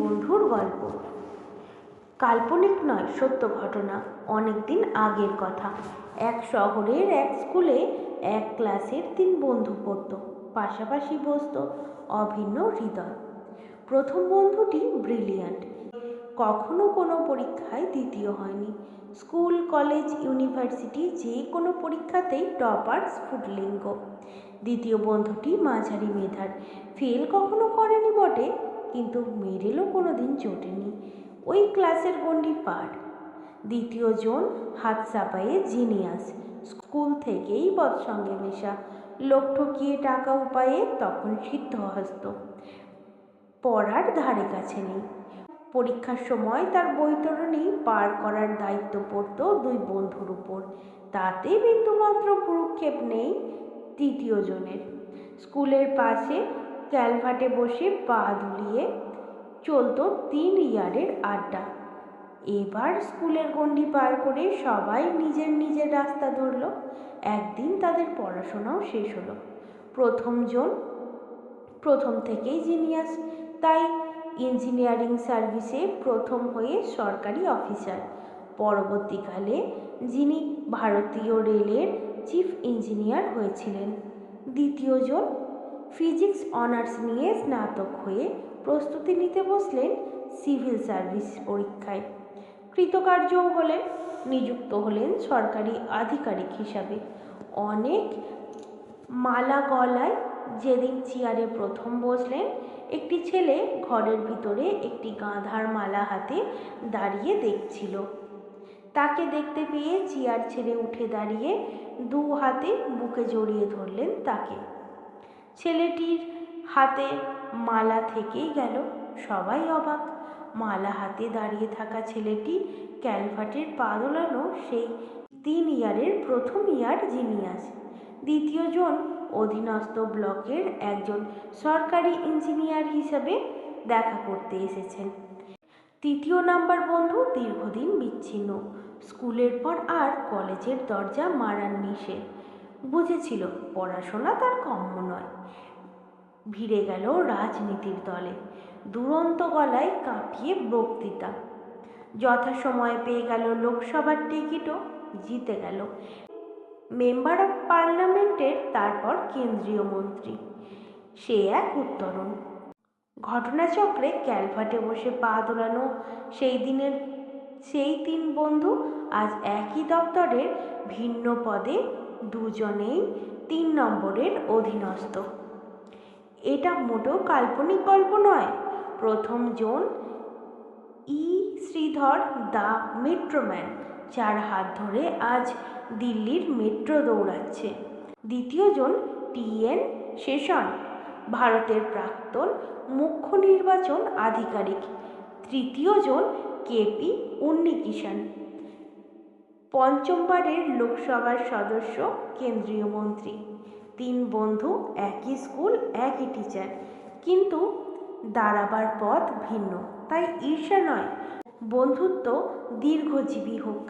বন্ধুর গল্প। কাল্পনিক নয়, সত্য ঘটনা অনেক দিন আগের কথা। এক শহরের এক স্কুলে এক ক্লাসের তিন বন্ধু পড়তো, পাশাপাশি বসতো অভিন্ন হৃদয়। প্রথম বন্ধুটি ব্রিলিয়ান্ট। কখনো কোনো পরীক্ষায় দ্বিতীয় হয়নি। স্কুল, কলেজ, ইউনিভার্সিটি যে কোনো পরীক্ষাতেই টপার স্ফুটলিঙ্গ দ্বিতীয় বন্ধুটি মাঝারি মেধার। ফেল কখনো করেনি বটে কিন্তু কোনো দিন চটেনি ওই ক্লাসের গণ্ডি পার দ্বিতীয় জন হাত চাপায়ে জিনিয়াস, স্কুল থেকেই সঙ্গে মেশা লোক ঠকিয়ে টাকা উপায়ে তখন সিদ্ধহস্ত। পড়ার ধারে কাছে নেই। পরীক্ষার সময় তার বৈতরণী পার করার দায়িত্ব পড়তো দুই বন্ধুর উপর। তাতে বিন্দুমাত্র ভ্রুক্ষেপ নেই তৃতীয় জনের স্কুলের পাশে ক্যালভাটে বসে পা দুলিয়ে চলতো তিন ইয়ারের আড্ডা। এবার স্কুলের গণ্ডি পার করে সবাই নিজের নিজের রাস্তা ধরল। একদিন তাদের পড়াশোনাও শেষ হলো। প্রথমজন, প্রথম থেকেই জিনিয়াস। তাই ইঞ্জিনিয়ারিং সার্ভিসে প্রথম হয়ে সরকারি অফিসার। পরবর্তীকালে যিনি ভারতীয় রেলের চিফ ইঞ্জিনিয়ার হয়েছিলেন। দ্বিতীয়জন ফিজিক্স অনার্স নিয়ে স্নাতক হয়ে প্রস্তুতি নিতে বসলেন সিভিল সার্ভিস পরীক্ষায়। কৃতকার্যও হলেন, নিযুক্ত হলেন সরকারি আধিকারিক হিসাবে। অনেক মালা গলায় যেদিন চেয়ারে প্রথম বসলেন, একটি ছেলে ঘরের ভিতরে একটি গাঁধার মালা হাতে দাঁড়িয়ে দেখছিল। তাকে দেখতে পেয়ে চেয়ার ছেড়ে উঠে দাঁড়িয়ে দু হাতে বুকে জড়িয়ে ধরলেন তাকে। ছেলেটির হাতে মালা থেকেই গেল। সবাই অবাক। মালা হাতে দাঁড়িয়ে থাকা ছেলেটি ক্যালভাটের পা দোলানো সেই তিন ইয়ারের প্রথম ইয়ার জিনিয়াস। দ্বিতীয়জন অধীনস্থ ব্লকের একজন সরকারি ইঞ্জিনিয়ার হিসেবে দেখা করতে এসেছেন। তৃতীয় নাম্বার বন্ধু দীর্ঘদিন বিচ্ছিন্ন। স্কুলের পর আর কলেজের দরজা মারার নিষেধ। বুঝেছিল, পড়াশোনা তার কম্য নয়। ভিড়ে গেল রাজনীতির দলে, দুরন্ত গলায় কাঁপিয়ে বক্তৃতা। যথাসময়ে পেয়ে গেল লোকসভার টিকিটও, জিতে গেল। মেম্বার অফ পার্লামেন্টের, তারপর কেন্দ্রীয় মন্ত্রী। সে এক উত্তরণ। ঘটনাচক্রে ক্যালভাটে বসে পা দোলানো সেই দিনের, সেই তিন বন্ধু আজ একই দপ্তরের ভিন্ন পদে দুজনেই তিন নম্বরের অধীনস্থ। এটা মোটেও কাল্পনিক গল্প নয়। প্রথম জন ই. শ্রীধর দ্য মেট্রোম্যান, যার হাত ধরে আজ দিল্লির মেট্রো দৌড়াচ্ছে। দ্বিতীয় দ্বিতীয়জন টিএন শেষন ভারতের প্রাক্তন মুখ্য নির্বাচন আধিকারিক। তৃতীয় তৃতীয়জন কেপি উন্নিকিষান পঞ্চমবারের লোকসভার সদস্য কেন্দ্রীয় মন্ত্রী। তিন বন্ধু, একই স্কুল, একই টিচার কিন্তু দাঁড়াবার পথ ভিন্ন। তাই ঈর্ষা নয়, বন্ধুত্ব দীর্ঘজীবী হোক।